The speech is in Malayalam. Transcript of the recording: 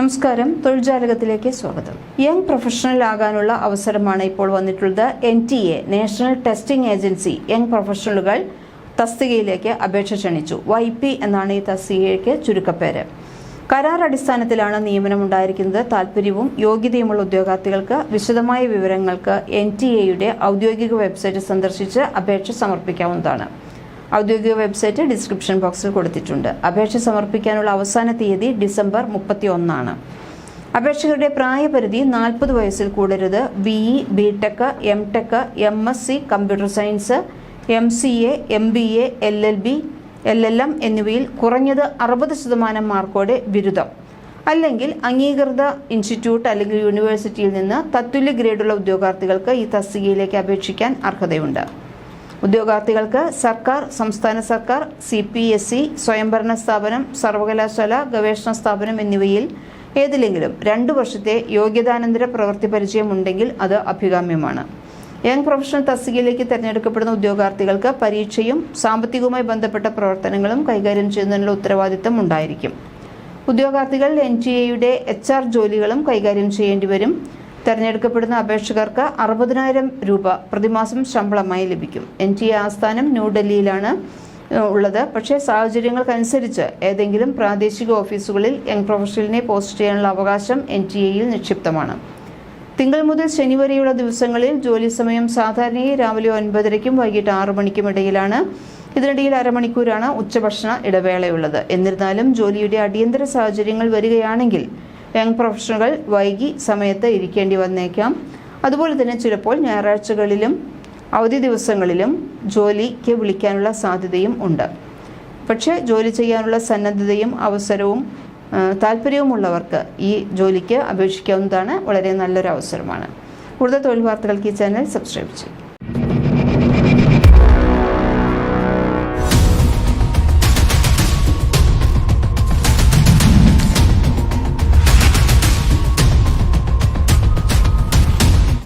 നമസ്കാരം. തൊഴിൽജാലകത്തിലേക്ക് സ്വാഗതം. യങ് പ്രൊഫഷണൽ ആകാനുള്ള അവസരമാണ് ഇപ്പോൾ വന്നിട്ടുള്ളത് N T A national testing agency. Young പ്രൊഫഷണലുകൾ തസ്തികയിലേക്ക് അപേക്ഷ ക്ഷണിച്ചു. വൈ പി എന്നാണ് ഈ തസ്തികയ്ക്ക് ചുരുക്കപ്പേര്. കരാർ അടിസ്ഥാനത്തിലാണ് നിയമനം ഉണ്ടായിരിക്കുന്നത് താല്പര്യവും യോഗ്യതയുമുള്ള ഉദ്യോഗാർത്ഥികൾക്ക് വിശദമായ വിവരങ്ങൾക്ക് എൻ ടി എയുടെ ഔദ്യോഗിക വെബ്സൈറ്റ് സന്ദർശിച്ച് അപേക്ഷ സമർപ്പിക്കാവുന്നതാണ്. ഔദ്യോഗിക വെബ്സൈറ്റ് ഡിസ്ക്രിപ്ഷൻ ബോക്സിൽ കൊടുത്തിട്ടുണ്ട്. അപേക്ഷ സമർപ്പിക്കാനുള്ള അവസാന തീയതി ഡിസംബർ മുപ്പത്തി ഒന്നാണ് അപേക്ഷകരുടെ പ്രായപരിധി നാൽപ്പത് വയസ്സിൽ കൂടരുത്. B E B tech M tech M S C computer science M C A M B A L L B L L M എന്നിവയിൽ കുറഞ്ഞത് അറുപത് ശതമാനം മാർക്കോടെ ബിരുദം. അല്ലെങ്കിൽ അംഗീകൃത ഇൻസ്റ്റിറ്റ്യൂട്ട് അല്ലെങ്കിൽ യൂണിവേഴ്സിറ്റിയിൽ നിന്ന് തത്തുല്യ ഗ്രേഡുള്ള ഉദ്യോഗാർത്ഥികൾക്ക് ഈ തസ്തികയിലേക്ക് അപേക്ഷിക്കാൻ അർഹതയുണ്ട്. ഉദ്യോഗാർത്ഥികൾക്ക് സർക്കാർ സംസ്ഥാന സർക്കാർ സി പി എസ് സി സ്വയംഭരണ സ്ഥാപനം സർവകലാശാല ഗവേഷണ സ്ഥാപനം എന്നിവയിൽ ഏതിലെങ്കിലും രണ്ടു വർഷത്തെ യോഗ്യതാനന്തര പ്രവൃത്തി പരിചയം ഉണ്ടെങ്കിൽ അത് അഭികാമ്യമാണ്. യങ് പ്രൊഫഷണൽ തസ്തികയിലേക്ക് തിരഞ്ഞെടുക്കപ്പെടുന്ന ഉദ്യോഗാർത്ഥികൾക്ക് പരീക്ഷയും സാമ്പത്തികവുമായി ബന്ധപ്പെട്ട പ്രവർത്തനങ്ങളും കൈകാര്യം ചെയ്യുന്നതിനുള്ള ഉത്തരവാദിത്തം ഉണ്ടായിരിക്കും. ഉദ്യോഗാർത്ഥികൾ എൻ ടി എയുടെ എച്ച് ആർ ജോലികളും കൈകാര്യം ചെയ്യേണ്ടി വരും. തെരഞ്ഞെടുക്കപ്പെടുന്ന അപേക്ഷകർക്ക് അറുപതിനായിരം രൂപ പ്രതിമാസം ശമ്പളമായി ലഭിക്കും. എൻ ടി എ ആസ്ഥാനം ന്യൂഡൽഹിയിലാണ് ഉള്ളത്. പക്ഷേ സാഹചര്യങ്ങൾക്കനുസരിച്ച് ഏതെങ്കിലും പ്രാദേശിക ഓഫീസുകളിൽ യങ് പ്രൊഫഷണലിനെ പോസ്റ്റ് ചെയ്യാനുള്ള അവകാശം എൻ ടി എയിൽ നിക്ഷിപ്തമാണ്. തിങ്കൾ മുതൽ ശനി വരെയുള്ള ദിവസങ്ങളിൽ ജോലി സമയം സാധാരണയായി രാവിലെ ഒൻപതരയ്ക്കും വൈകിട്ട് ആറു മണിക്കും ഇടയിലാണ്. ഇതിനിടയിൽ അരമണിക്കൂറാണ് ഉച്ചഭക്ഷണ ഇടവേളയുള്ളത്. എന്നിരുന്നാലും ജോലിയുടെ അടിയന്തര സാഹചര്യങ്ങൾ വരികയാണെങ്കിൽ യങ് പ്രൊഫഷണലുകൾ വൈകി സമയത്ത് ഇരിക്കേണ്ടി വന്നേക്കാം. അതുപോലെ തന്നെ ചിലപ്പോൾ ഞായറാഴ്ചകളിലും അവധി ദിവസങ്ങളിലും ജോലിക്ക് വിളിക്കാനുള്ള സാധ്യതയും ഉണ്ട്. പക്ഷേ ജോലി ചെയ്യാനുള്ള സന്നദ്ധതയും അവസരവും താല്പര്യവുമുള്ളവർക്ക് ഈ ജോലിക്ക് അപേക്ഷിക്കാവുന്നതാണ് വളരെ നല്ലൊരു അവസരമാണ് കൂടുതൽ തൊഴിൽ വാർത്തകൾക്ക് ഈ ചാനൽ സബ്സ്ക്രൈബ് ചെയ്യും